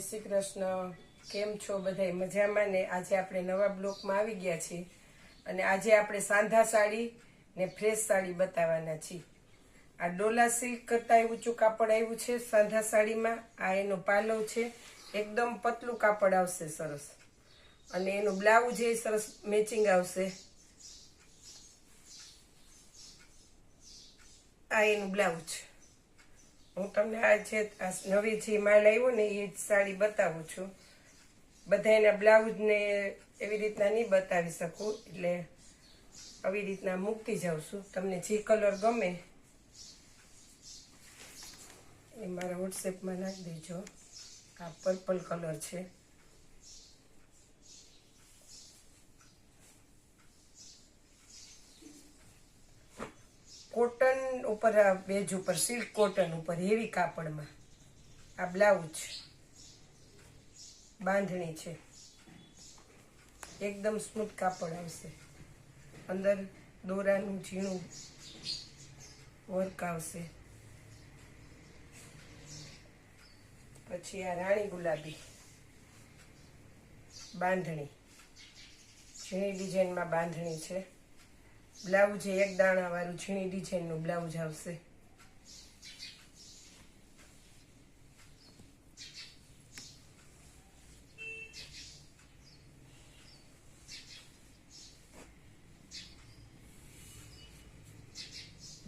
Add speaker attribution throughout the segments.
Speaker 1: શ્રી કૃષ્ણ, કેમ છો બધાય મજામાં ને? આજે આપણે નવા બ્લોકમાં આવી ગયા છીએ અને આજે આપણે સાંધા સાડી ને ફ્રેશ સાડી બતાવવાના છીએ. આ ડોલા સિલ્ક કરતાં ઊંચું કાપડ આવ્યું છે, સાંધા સાડીમાં. આ એનો પાલવ છે. એકદમ પતલું કાપડ આવશે સરસ. અને એનું બ્લાઉઝ એ સરસ મેચિંગ આવશે. આ એનું બ્લાઉઝ હું તમને આ જે નવી જે માલ આવ્યો ને એ સાડી બતાવું છું. બધા એના બ્લાઉઝને એવી રીતના નહીં બતાવી શકું, એટલે આવી રીતના મૂકતી જાઉં છું. તમને જે કલર ગમે એ મારા વોટ્સએપમાં નાખી દેજો. આ પર્પલ કલર છે. કોટન ઉપર બેજ ઉપર સિલ્ક કોટન ઉપર, હેવી કાપડમાં. આ બ્લાઉઝ બાંધણી છે. એકદમ સ્મૂથ કાપડ આવશે. અંદર દોરાનું ઝીણું વર્ક આવશે. પછી આ રાણી ગુલાબી બાંધણી. ઝીણી ડિઝાઇનમાં બાંધણી છે. બ્લાઉઝ એ એક દાણા વાળું ઝીણી ડિઝાઇનનું બ્લાઉઝ આવશે.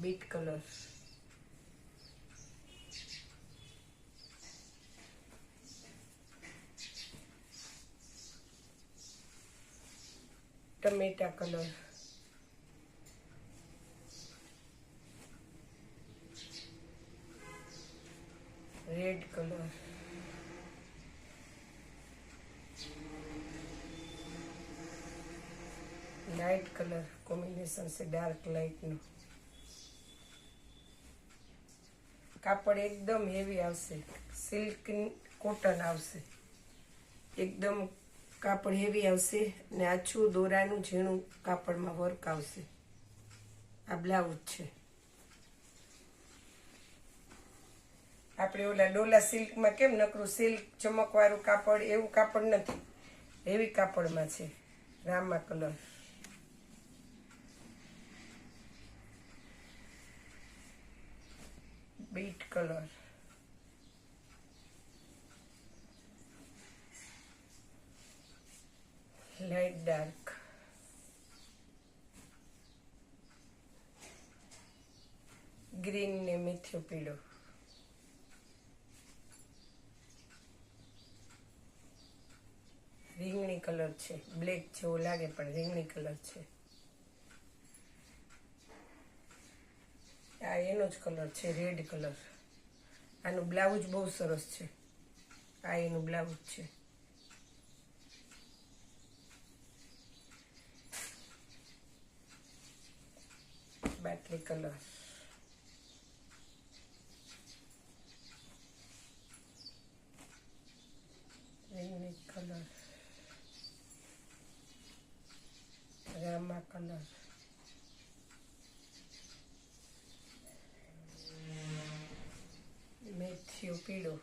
Speaker 1: બીટ કલર ટમેટા colour red colour light colour combination છે ડાર્ક લાઇટનું કાપડ એકદમ હેવી આવશે. સિલ્ક કોટન આવશે. એકદમ કાપડ હેવી આવશે ને આછું દોરાનું ઝીણું કાપડમાં વર્ક આવશે. આ બ્લાઉઝ છે. આપણે ઓલા ડોલા સિલ્કમાં કેમ નકરું સિલ્ક ચમકવાળું કાપડ, એવું કાપડ નથી. હેવી કાપડમાં છે, Rama colour. Beet colour. Light dark. Green ને મીઠો પીળો રીંગણી કલર છે. બ્લેક જેવો લાગે, પણ રીંગણી કલર છે. આ એનો જ કલર છે, રેડ કલર. આનું બ્લાઉઝ બહુ સરસ છે. આ એનું બ્લાઉઝ છે. બેટરી કલર રીંગણી કલર રામા કલર મેથ્યુ પીળો.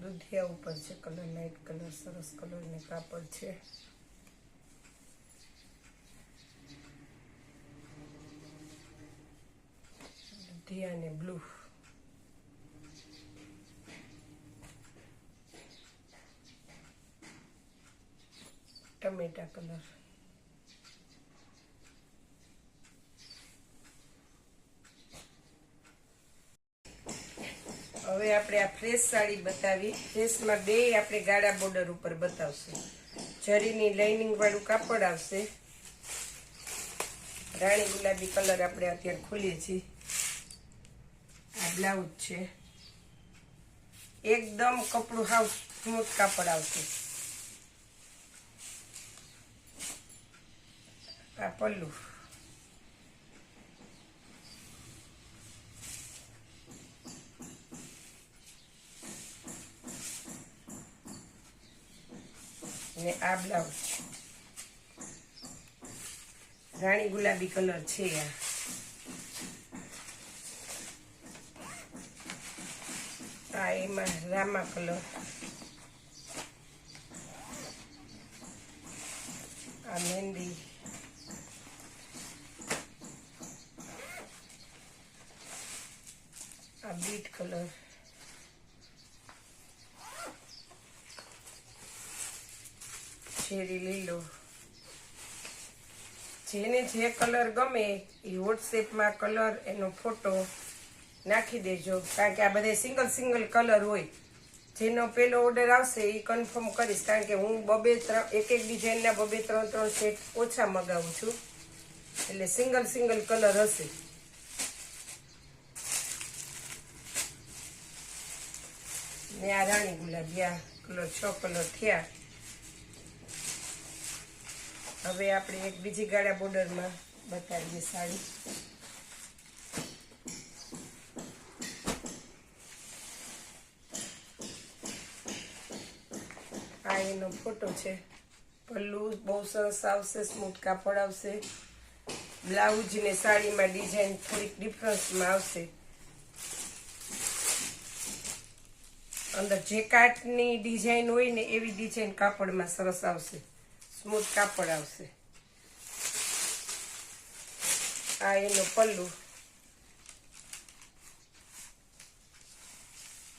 Speaker 1: દુધિયા ઉપર છે, કલર લાઇટ કલર, સરસ કલરની કાપડ છે. દુધિયા ને બ્લુ. ટમેટા કલર. હવે આપણે આ ફ્રેશ સાડી બતાવી. ફ્રેશમાં બે આપણે ગાળા બોર્ડર ઉપર બતાવશું. જરીની લાઇનિંગ વાળું કાપડ આવશે. રાણી ગુલાબી કલર આપણે અત્યારે ખોલીએ છીએ. આ બ્લાઉઝ છે. એકદમ કપડું હાવ સ્મૂથ કાપડ આવશે. આ પલ્લુ ને આ બ્લાઉઝ. રાણી ગુલાબી કલર છે આ. આ એમાં રામા કલર. આ મહેંદી. Bit colour. શેરી લીલો. જેને જે કલર ગમે એ વોટ્સએપમાં કલર એનો ફોટો નાખી દેજો. કારણ કે આ બધા સિંગલ સિંગલ કલર હોય. જેનો પેલો ઓર્ડર આવશે એ કન્ફર્મ કરીશ. કારણ કે હું બબે ત્રણ, એક એક ડિઝાઇનના બબે ત્રણ ત્રણ સેટ ઓછા મગાવું છું. એટલે સિંગલ સિંગલ કલર હશે. ને આ રાણી ગુલાબી આ કલર, છ કલર થયા. હવે આપણે એક બીજી ગાળા બોર્ડરમાં બતાવીએ સાડી. આ એનો ફોટો છે. પલ્લુ બહુ સરસ આવશે, સ્મૂથ કાપડ આવશે. બ્લાઉઝ ને સાડીમાં ડિઝાઇન થોડીક ડિફરન્સમાં આવશે. અંદર જે કાટની ડિઝાઇન હોય ને એવી ડિઝાઇન કાપડમાં સરસ આવશે. સ્મૂથ કાપડ આવશે. આ એનો પલ્લુ.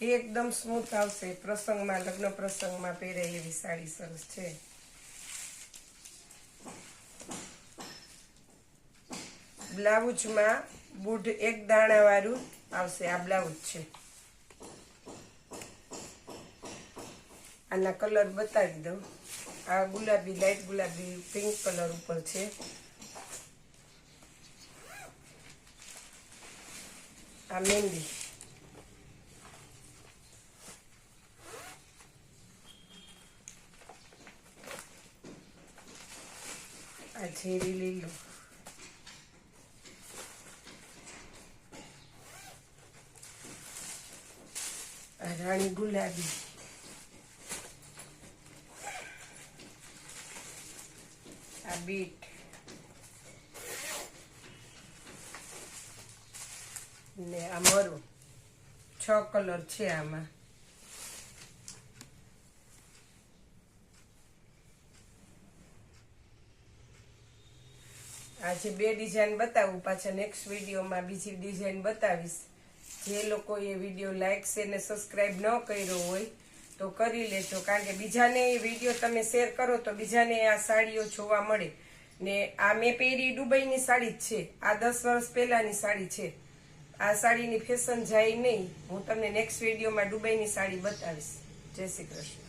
Speaker 1: એકદમ સ્મૂથ આવશે. પ્રસંગમાં, લગ્ન પ્રસંગમાં પહેરે એવી સાડી સરસ છે. બ્લાઉઝમાં બુઢ એક દાણા વાળું આવશે. આ બ્લાઉઝ છે. આના કલર બતાવી દઉં. આ ગુલાબી લાઈટ ગુલાબી પિંક કલર ઉપર છે. આ મહેંદી આ ઝેરી લીલું. આ રાણી ગુલાબી. બીટ ને આ મરું છ કલર છે આમાં. આજે બે ડિઝાઇન બતાવું, પાછા નેક્સ્ટ વિડીયોમાં બીજી ડિઝાઇન બતાવીશ. જે લોકોએ વીડિયો લાઇક છે ને સબસ્ક્રાઈબ ન કર્યો હોય તો કરી લેજો. કારણ કે બીજાને એ વીડિયો તમે શેર કરો તો બીજાને આ સાડીઓ જોવા મળે. ને આ મેં પહેરી દુબઈની સાડી જ છે. આ દસ વર્ષ પહેલાની સાડી છે. આ સાડીની ફેશન જાય નહીં. હું તમને નેક્સ્ટ વિડીયોમાં દુબઈની સાડી બતાવીશ. જય શ્રી કૃષ્ણ.